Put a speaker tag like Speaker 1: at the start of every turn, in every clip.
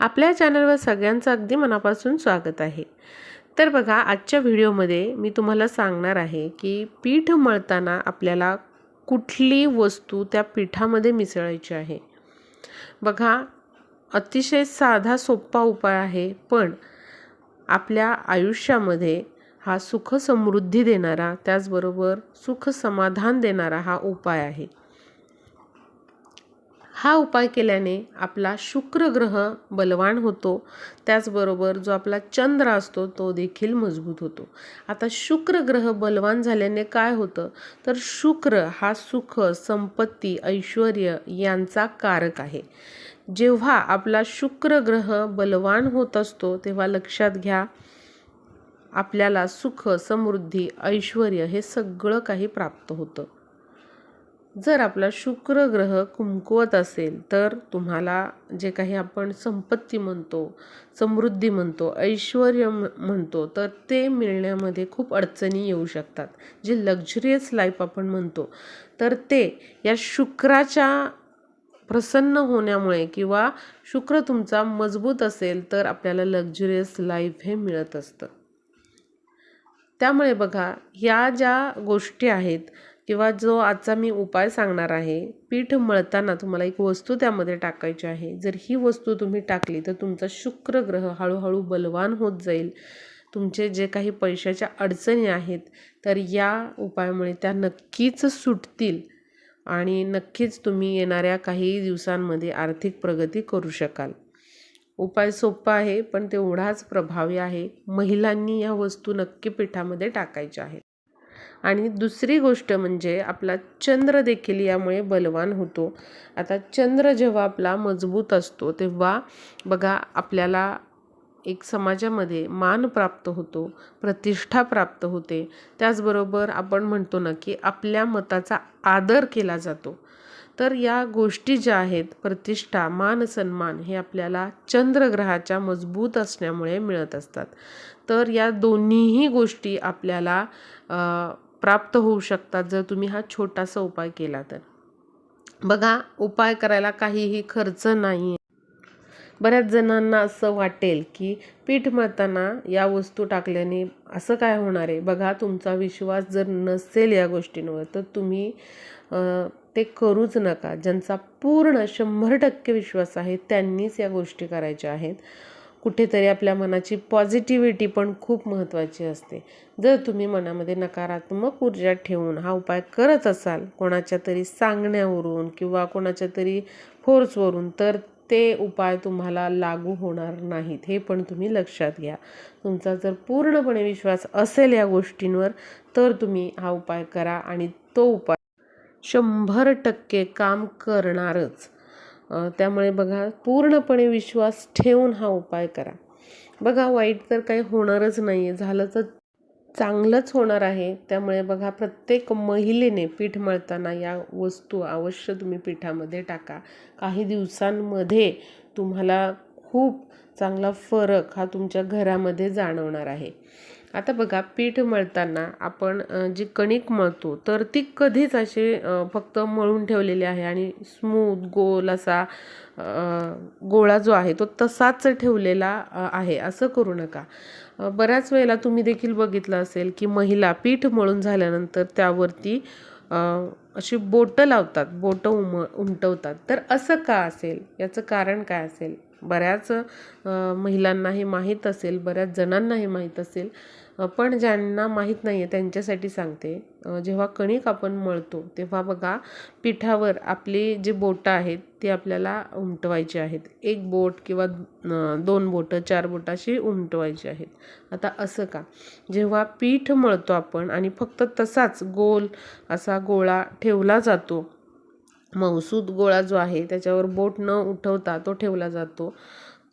Speaker 1: आपल्या चॅनलवर सगळ्यांचं अगदी मनापासून स्वागत आहे. तर बघा आजच्या व्हिडिओमध्ये मी तुम्हाला सांगणार आहे की पीठ मळताना आपल्याला कुठली वस्तू त्या पिठामध्ये मिसळायची आहे. बघा अतिशय साधा सोपा उपाय आहे पण आपल्या आयुष्यामध्ये हा सुख समृद्धी देणारा त्याचबरोबर सुख समाधान देणारा हा उपाय आहे. हा उपाय केल्याने आपला शुक्र ग्रह बलवान होतो. त्याचबरोबर जो आपला चंद्र असतो तो देखील मजबूत होतो. आता शुक्र ग्रह बलवान झाल्याने काय होतं? तर शुक्र हा सुख संपत्ती ऐश्वर यांचा कारक आहे. जेव्हा आपला शुक्र ग्रह बलवान होत असतो तेव्हा लक्षात घ्या आपल्याला सुख समृद्धी ऐश्वर हे सगळं काही प्राप्त होतं. जर आपला शुक्र ग्रह कुमकुवत असेल तर तुम्हाला जे काही आपण संपत्ती म्हणतो समृद्धी म्हणतो ऐश्वर म्हणतो तर ते मिळण्यामध्ये खूप अडचणी येऊ शकतात. जे लक्झरियस लाईफ आपण म्हणतो तर ते या शुक्राच्या प्रसन्न होण्यामुळे किंवा शुक्र तुमचा मजबूत असेल तर आपल्याला लक्झरियस लाईफ हे मिळत असतं. त्यामुळे बघा ह्या ज्या गोष्टी आहेत किंवा जो आजचा मी उपाय सांगणार आहे पीठ मळताना तुम्हाला एक वस्तू त्यामध्ये टाकायची आहे. जर ही वस्तू तुम्ही टाकली तर तुमचा शुक्र ग्रह हळूहळू बलवान होत जाईल. तुमचे जे काही पैशाच्या अडचणी आहेत तर या उपायामुळे त्या नक्कीच सुटतील आणि नक्कीच तुम्ही येणाऱ्या काही दिवसांमध्ये आर्थिक प्रगती करू शकाल. उपाय सोपा आहे पण तेवढाच प्रभावी आहे. महिलांनी या वस्तू नक्की पिठामध्ये टाकायच्या आहेत. आणि दुसरी गोष्ट म्हणजे आपला चंद्र देखील यामुळे बलवान होतो. आता चंद्र जेव्हा आपला मजबूत असतो तेव्हा बघा आपल्याला एक समाजामध्ये मान प्राप्त होतो प्रतिष्ठा प्राप्त होते. त्याचबरोबर आपण म्हणतो ना की आपल्या मताचा आदर केला जातो. तर या गोष्टी ज्या आहेत प्रतिष्ठा मान सन्मान हे आपल्याला चंद्रग्रहाच्या मजबूत असण्यामुळे मिळत असतात. तर या दोन्हीही गोष्टी आपल्याला प्राप्त होऊ शकतात जर तुम्ही हा छोटासा उपाय केला तर. बघा उपाय करायला काहीही खर्च नाही आहे बऱ्याच जणांना असं वाटेल की पीठ मळताना या वस्तू टाकल्याने असं काय होणार आहे? बघा तुमचा विश्वास जर नसेल या गोष्टींवर तर तुम्ही ते करूच नका. ज्यांचा पूर्ण शंभर टक्के विश्वास आहे त्यांनीच या गोष्टी करायच्या आहेत. कुठेतरी आपल्या मनाची पॉझिटिव्हिटी पण खूप महत्त्वाची असते. जर तुम्ही मनामध्ये नकारात्मक ऊर्जा ठेवून हा उपाय करत असाल कोणाच्या तरी सांगण्यावरून किंवा कोणाच्या तरी फोर्सवरून तर ते उपाय तुम्हाला लागू होणार नाहीत. हे पण तुम्ही लक्षात घ्या. तुमचा जर पूर्णपणे विश्वास असेल या गोष्टींवर तर तुम्ही हा उपाय करा आणि तो उपाय शंभर टक्के काम करणारच. त्यामुळे बघा पूर्णपणे विश्वास ठेवून हा उपाय करा. बघा वाईट तर काही होणारच नाही आहे झालं तर चांगलंच होणार आहे. त्यामुळे बघा प्रत्येक महिलेने पीठ मळताना या वस्तू अवश्य तुम्ही पिठामध्ये टाका. काही दिवसांमध्ये तुम्हाला खूप चांगला फरक हा तुमच्या घरामध्ये जाणवणार आहे. आता बघा पीठ मळताना आपण जी कणिक मळतो तर ती कधीच अशी फक्त मळून ठेवलेली आहे आणि स्मूथ गोल असा गोळा जो आहे तो तसाच ठेवलेला आहे. असं करू नका. बऱ्याच वेळेला तुम्ही देखील बघितलं असेल की महिला पीठ मळून झाल्यानंतर त्यावरती अशी बोटं लावतात बोटं उम उमटवतात. तर असं का असेल? याचं कारण काय असेल? बऱ्याच महिलांना हे माहीत असेल बऱ्याच जणांना हे माहीत असेल. पण ज्यांना माहीत नाही आहे त्यांच्यासाठी सांगते. जेव्हा कणिक आपण मळतो तेव्हा बघा पिठावर आपली जी बोटं आहेत ती आपल्याला उमटवायची आहेत. एक बोट किंवा दोन बोटं चार बोटं अशी उमटवायची आहेत. आता असं का? जेव्हा पीठ मळतो आपण आणि फक्त तसाच गोल असा गोळा ठेवला जातो मौसूद गोळा जो आहे त्याच्यावर बोट न उठवता तो ठेवला जातो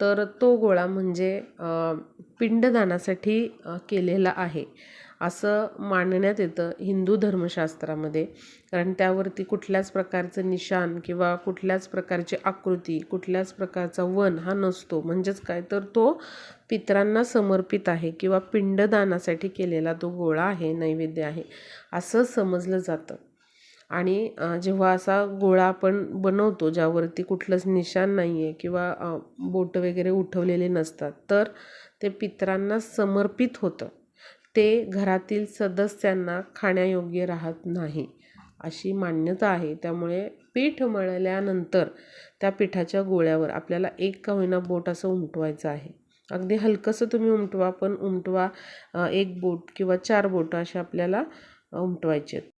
Speaker 1: तर तो गोळा म्हणजे पिंडदानासाठी केलेला आहे. असं मानण्यात येतं हिंदू धर्मशास्त्रामध्ये. कारण त्यावरती कुठल्याच प्रकारचं निशान किंवा कुठल्याच प्रकारची आकृती कुठल्याच प्रकारचा वन हा नसतो. म्हणजेच काय? तर तो पितरांना समर्पित आहे किंवा पिंडदानासाठी केलेला तो गोळा आहे नैवेद्य आहे. असं समजलं जातं. आणि जेव्हा असा गोळा आपण बनवतो ज्यावरती कुठलंच निशाण नाही आहे किंवा बोटं वगैरे उठवलेले नसतात तर ते पितरांना समर्पित होतं. ते घरातील सदस्यांना खाण्यायोग्य राहत नाही अशी मान्यता आहे. त्यामुळे पीठ मळल्यानंतर त्या पिठाच्या गोळ्यावर आपल्याला एक का होईना बोट असं उमटवायचं आहे. अगदी हलकंसं तुम्ही उमटवा पण उमटवा एक बोट किंवा चार बोटं अशा आपल्याला उमटवायचे आहेत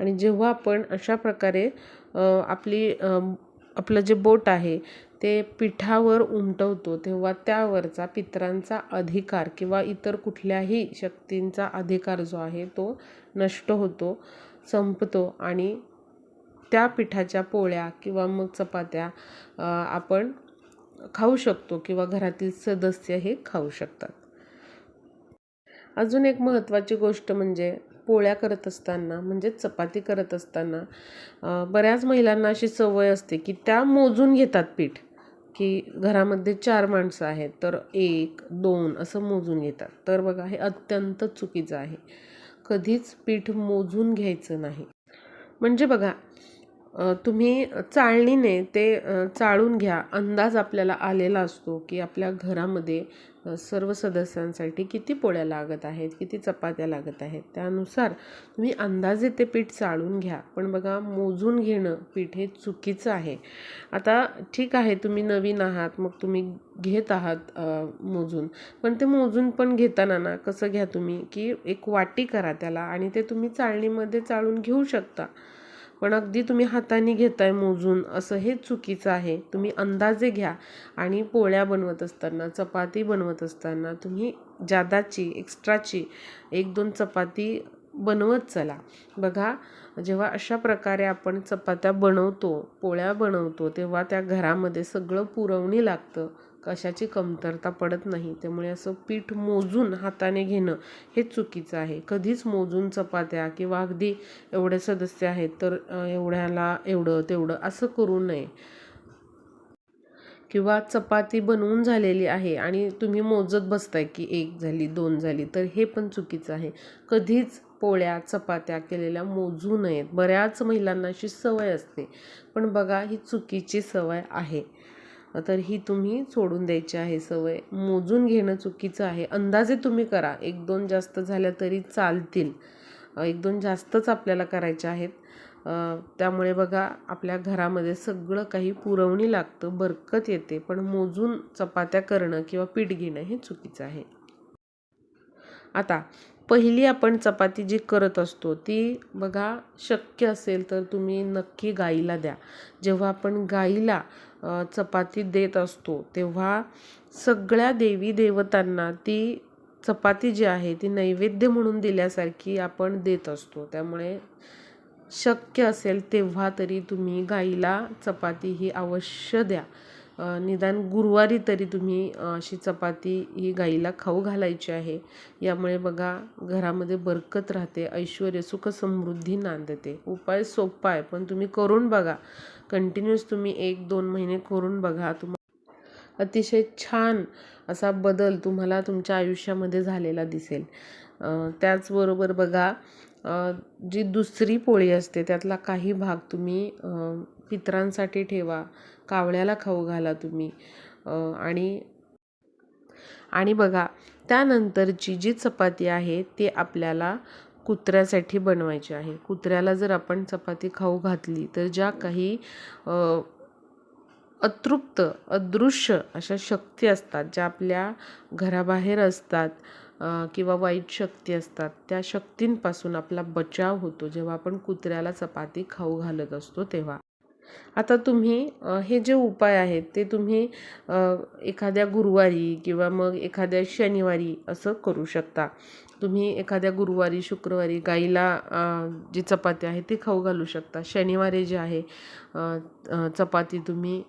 Speaker 1: आणि जेव्हा आपण अशा प्रकारे आपली आपलं जे बोट आहे ते पिठावर उमटवतो तेव्हा त्यावरचा पितरांचा अधिकार किंवा इतर कुठल्याही शक्तींचा अधिकार जो आहे तो नष्ट होतो संपतो आणि त्या पिठाच्या पोळ्या किंवा मग चपात्या आपण खाऊ शकतो किंवा घरातील सदस्य हे खाऊ शकतात. अजून एक महत्त्वाची गोष्ट म्हणजे पोळ्या करत असताना म्हणजे चपाती करत असताना बऱ्याच महिलांना अशी सवय असते की त्या मोजून घेतात पीठ की घरामध्ये चार माणसं आहेत तर एक दोन असं मोजून घेतात. तर बघा हे अत्यंत चुकीचं आहे. कधीच पीठ मोजून घ्यायचं नाही. म्हणजे बघा तुम्ही चाळणीने ते चाळून घ्या. अंदाज आपल्याला आलेला असतो की आपल्या घरामध्ये सर्व सदस्यांसाठी किती पोळ्या लागत आहेत किती चपात्या लागत आहेत त्यानुसार तुम्ही अंदाजे ते पीठ चाळून घ्या. पण बघा मोजून घेणं पीठ हे चुकीचं आहे. आता ठीक आहे तुम्ही नवीन आहात मग तुम्ही घेत आहात मोजून. पण ते मोजून पण घेताना ना कसं घ्या तुम्ही की एक वाटी करा त्याला आणि ते तुम्ही चाळणीमध्ये चाळून घेऊ शकता. पण अगदी तुम्ही हाताने घेताय मोजून असं हे चुकीचं आहे. तुम्ही अंदाजे घ्या. आणि पोळ्या बनवत असताना चपाती बनवत असताना तुम्ही जादाची एक्स्ट्राची एक दोन चपाती बनवत चला. बघा जेव्हा अशा प्रकारे आपण चपात्या बनवतो पोळ्या बनवतो तेव्हा त्या घरामध्ये सगळं पुरवणी लागतं. कशाची कमतरता पडत नाही. त्यामुळे असं पीठ मोजून हाताने घेणं हे चुकीचं आहे. कधीच मोजून चपात्या किंवा अगदी एवढे सदस्य आहेत तर एवढ्याला एवढं तेवढं असं करू नये. किंवा चपाती बनवून झालेली आहे आणि तुम्ही मोजत बसताय की एक झाली दोन झाली तर हे पण चुकीचं आहे. कधीच पोळ्या चपात्या केलेल्या मोजू नयेत. बऱ्याच महिलांना अशी सवय असते. पण बघा ही चुकीची सवय आहे. तर ही तुम्ही सोडून द्यायची आहे सवय. मोजून घेणं चुकीचं आहे. अंदाजे तुम्ही करा. एक दोन जास्त झाल्या तरी चालतील. एक दोन जास्तच आपल्याला करायच्या आहेत. त्यामुळे बघा आपल्या घरामध्ये सगळं काही पुरवणी लागतं बरकत येते. पण मोजून चपात्या करणं किंवा पीठ घेणं हे चुकीचं आहे. आता पहिली आपण चपाती जी करत असतो ती बघा शक्य असेल तर तुम्ही नक्की गाईला द्या. जेव्हा आपण गाईला चपाती देत असतो तेव्हा सगळ्या देवी देवतांना ती चपाती जी आहे ती नैवेद्य म्हणून दिल्यासारखी आपण देत असतो. त्यामुळे शक्य असेल तेव्हा तरी तुम्ही गाईला चपाती ही अवश्य द्या. निदान गुरुवारी तरी तुम्ही अशी चपाती ही गाईला खाऊ घालायची आहे. यामुळे बघा घरामध्ये बरकत राहते ऐश्वर सुख समृद्धी नांदते. उपाय सोपा आहे पण तुम्ही करून बघा. कंटिन्युअस तुम्ही एक दोन महिने करून बघा. तुम्हाला अतिशय छान असा बदल तुम्हाला तुमच्या आयुष्यामध्ये झालेला दिसेल. त्याचबरोबर बघा जी दुसरी पोळी असते त्यातला काही भाग तुम्ही पितरांसाठी ठेवा. कावळ्याला खाऊ घाला तुम्ही. आणि आणि बघा त्यानंतरची जी चपाती आहे ती आपल्याला कुत्र्यासाठी बनवायची आहे. कुत्र्याला जर आपण चपाती खाऊ घातली तर ज्या काही अतृप्त अदृश्य अशा शक्ती असतात ज्या आपल्या घराबाहेर असतात किंवा वाईट शक्ती असतात त्या शक्तींपासून आपला बचाव होतो. जेव्हा आपण कुत्र्याला चपाती खाऊ घालत असतो तेव्हा. आता तुम्ही हे जे उपाय आहेत ते तुम्ही एखाद्या गुरुवारी किंवा मग एखाद्या शनिवारी असं करू शकता. तुम्ही एखाद्या गुरुवारी शुक्रवारी गाईला जी चपाती आहे ती खाऊ घालू शकता. शनिवारी जे आहे चपाती तुम्ही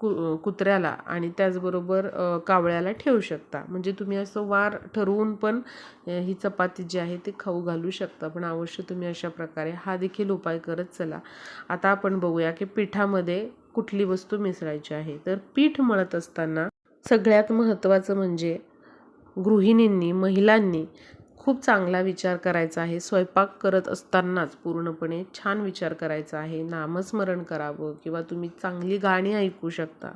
Speaker 1: कु कुत्र्याला आणि त्याचबरोबर कावळ्याला ठेवू शकता. म्हणजे तुम्ही असं वार ठरवून पण ही चपाती जी आहे ती खाऊ घालू शकता. पण अवश्य तुम्ही अशा प्रकारे हा देखील उपाय करत चला. आता आपण बघूया की पिठामध्ये कुठली वस्तू मिसळायची आहे. तर पीठ मळत असताना सगळ्यात महत्त्वाचं म्हणजे गृहिणींनी महिलांनी खूप चांगला विचार करायचा आहे. स्वयंपाक करत असतानाच पूर्णपणे छान विचार करायचा आहे. नामस्मरण करावं किंवा तुम्ही चांगली गाणी ऐकू शकता.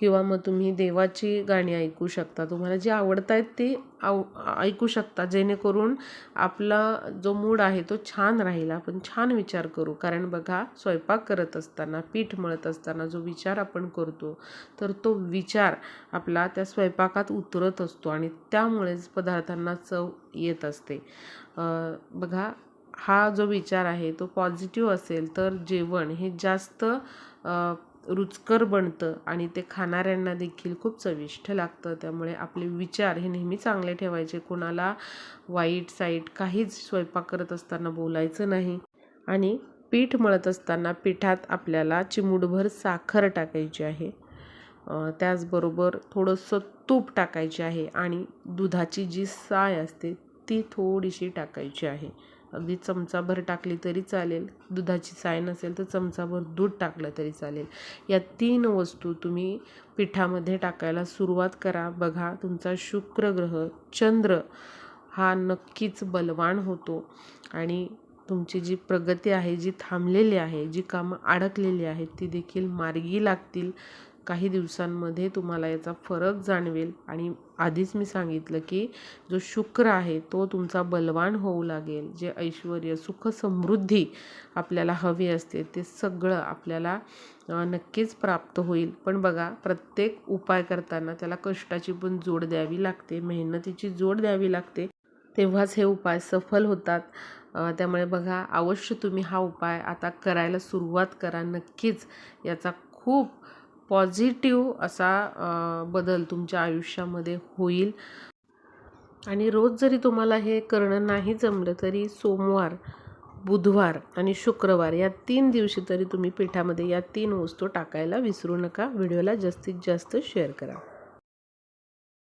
Speaker 1: किंवा मग तुम्ही देवाची गाणी ऐकू शकता. तुम्हाला जी आवडत आहेत ती आव ऐकू शकता. जेणेकरून आपला जो मूड आहे तो छान राहील. आपण छान विचार करू. कारण बघा स्वयंपाक करत असताना पीठ मळत असताना जो विचार आपण करतो तर तो विचार आपला त्या स्वयंपाकात उतरत असतो आणि त्यामुळेच पदार्थांना चव येत असते. बघा हा जो विचार आहे तो पॉझिटिव्ह असेल तर जेवण हे जास्त रुचकर बनतं आणि ते खाणाऱ्यांना देखील खूप चविष्ट लागतं. त्यामुळे आपले विचार हे नेहमी चांगले ठेवायचे. कोणाला वाईट साईट काहीच स्वयंपाक करत असताना बोलायचं नाही. आणि पीठ मळत असताना पिठात आपल्याला चिमूटभर साखर टाकायची आहे. त्याचबरोबर थोडंसं तूप टाकायचे आहे आणि दुधाची जी साय असते ती थोडीशी टाकायची आहे. अगदी चमचाभर टाकली तरी चालेल. दुधाची साय नसेल तर चमचाभर दूध टाकलं तरी चालेल. या तीन वस्तू तुम्ही पिठामध्ये टाकायला सुरुवात करा. बघा तुमचा शुक्र ग्रह चंद्र हा नक्कीच बलवान होतो. आणि तुमची जी प्रगती आहे जी थांबलेली आहे जी कामं अडकलेली आहेत ती देखील मार्गी लागतील. काही दिवसांमध्ये तुम्हाला याचा फरक जाणवेल. आणि आधीच मी सांगितलं की जो शुक्र आहे तो तुमचा बलवान होऊ लागेल. जे ऐश्वर सुख समृद्धी आपल्याला हवी असते ते सगळं आपल्याला नक्कीच प्राप्त होईल. पण बघा प्रत्येक उपाय करताना त्याला कष्टाची पण जोड द्यावी लागते मेहनतीची जोड द्यावी लागते. तेव्हाच हे उपाय सफल होतात. त्यामुळे बघा अवश्य तुम्ही हा उपाय आता करायला सुरुवात करा. नक्कीच याचा खूप पॉझिटिव्ह असा बदल तुमच्या आयुष्यामध्ये होईल. आणि रोज जरी तुम्हाला हे करणं नाही जमलं तरी सोमवार बुधवार आणि शुक्रवार या तीन दिवशी तरी तुम्ही पिठामध्ये या तीन वस्तू टाकायला विसरू नका. व्हिडिओला जास्तीत जास्त शेअर करा.